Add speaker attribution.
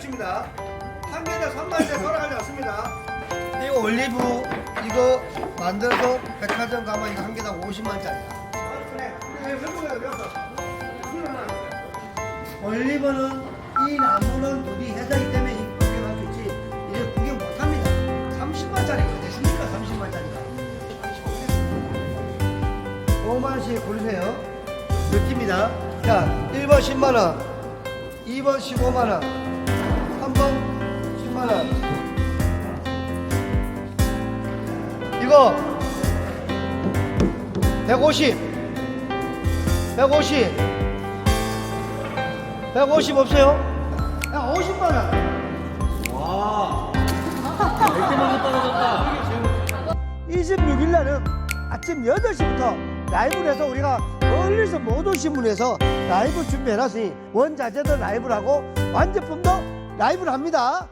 Speaker 1: 것입니다. 한 개당 3만 원에 돌아가지 않습니다. 이 올리브 이거 만들어서 백화점 가면 이거 한 개당 50만 원짜리야. 올리브는 이 나무는 우리 회사이기 때문에 이 구경할 수 있지. 이제 구경 못합니다. 30만짜리가 되십니까? 30만짜리가. 5만 원씩 고르세요. 몇 팀이다. 자 1번 10만 원 2번 15만원. 3번 10만원 이거 150 150 150 없어요? 야 50만 원.
Speaker 2: 와. 100개 먼저 떨어졌다.
Speaker 1: 26일 날은 아침 8시부터 라이브를 해서 우리가 멀리서 못 오신 분에서 라이브 준비해놨으니 원자재도 라이브를 하고 완제품도 라이브를 합니다.